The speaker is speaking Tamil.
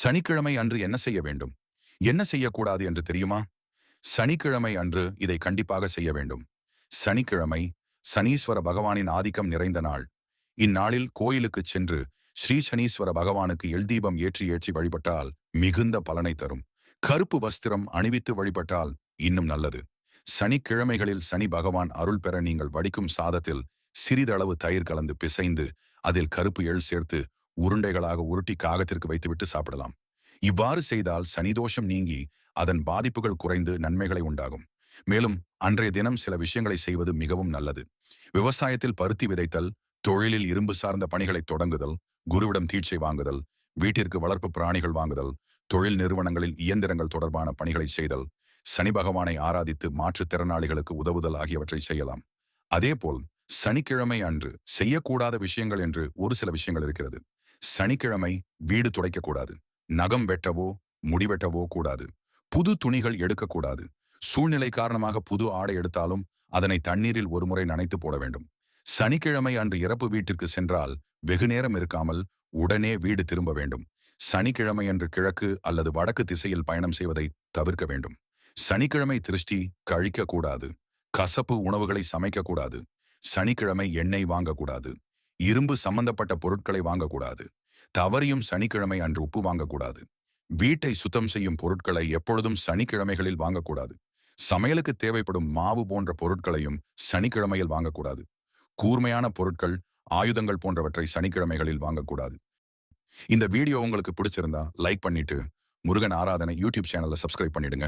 சனிக்கிழமை அன்று என்ன செய்ய வேண்டும்? என்ன செய்யக்கூடாது என்று தெரியுமா? சனிக்கிழமை அன்று இதை கண்டிப்பாக செய்ய வேண்டும். சனிக்கிழமை சனீஸ்வர பகவானின் ஆதிக்கம் நிறைந்த நாள். இந்நாளில் கோயிலுக்குச் சென்று ஸ்ரீ சனீஸ்வர பகவானுக்கு எல்தீபம் ஏற்றி ஏற்றி வழிபட்டால் மிகுந்த பலனை தரும். கருப்பு வஸ்திரம் அணிவித்து வழிபட்டால் இன்னும் நல்லது. சனிக்கிழமைகளில் சனி பகவான் அருள் பெற நீங்கள் வடிக்கும் சாதத்தில் சிறிதளவு தயிர் கலந்து பிசைந்து அதில் கருப்பு எள் சேர்த்து உருண்டைகளாக உருட்டி காகத்திற்கு வைத்துவிட்டு சாப்பிடலாம். இவ்வாறு செய்தால் சனிதோஷம் நீங்கி அதன் பாதிப்புகள் குறைந்து நன்மைகளை உண்டாகும். மேலும் அன்றைய தினம் சில விஷயங்களை செய்வது மிகவும் நல்லது. விவசாயத்தில் பருத்தி விதைத்தல் தொழிலில் இரும்பு சார்ந்த பணிகளை தொடங்குதல் குருவிடம் தீட்சை வாங்குதல் வீட்டிற்கு வளர்ப்பு பிராணிகள் வாங்குதல் தொழில் நிறுவனங்களில் இயந்திரங்கள் தொடர்பான பணிகளை செய்தல் சனி பகவானை ஆராதித்து மாற்றுத்திறனாளிகளுக்கு உதவுதல் ஆகியவற்றை செய்யலாம். அதேபோல் சனிக்கிழமை அன்று செய்யக்கூடாத விஷயங்கள் என்று ஒரு சில விஷயங்கள் இருக்கிறது. சனிக்கிழமை வீடு துடைக்கக்கூடாது நகம் வெட்டவோ முடிவெட்டவோ கூடாது. புது துணிகள் எடுக்கக்கூடாது சூழ்நிலை காரணமாக புது ஆடை எடுத்தாலும் அதனை தண்ணீரில் ஒருமுறை நனைத்து போட வேண்டும். சனிக்கிழமை அன்று இறப்பு வீட்டிற்கு சென்றால் வெகு நேரம் இருக்காமல் உடனே வீடு திரும்ப வேண்டும். சனிக்கிழமை அன்று கிழக்கு அல்லது வடக்கு திசையில் பயணம் செய்வதை தவிர்க்க வேண்டும். சனிக்கிழமை திருஷ்டி கழிக்க கூடாது. கசப்பு உணவுகளை சமைக்கக்கூடாது சனிக்கிழமை எண்ணெய் வாங்கக்கூடாது இரும்பு சம்பந்தப்பட்ட பொருட்களை வாங்கக்கூடாது. தவறியும் சனிக்கிழமை அன்று உப்பு வாங்கக்கூடாது. வீட்டை சுத்தம் செய்யும் பொருட்களை எப்பொழுதும் சனிக்கிழமைகளில் வாங்கக்கூடாது. சமையலுக்கு தேவைப்படும் மாவு போன்ற பொருட்களையும் சனிக்கிழமையில் வாங்கக்கூடாது. கூர்மையான பொருட்கள் ஆயுதங்கள் போன்றவற்றை சனிக்கிழமைகளில் வாங்கக்கூடாது. இந்த வீடியோ உங்களுக்கு பிடிச்சிருந்தா லைக் பண்ணிட்டு முருகன் ஆராதனை யூடியூப் சேனலை சப்ஸ்கிரைப் பண்ணிடுங்க.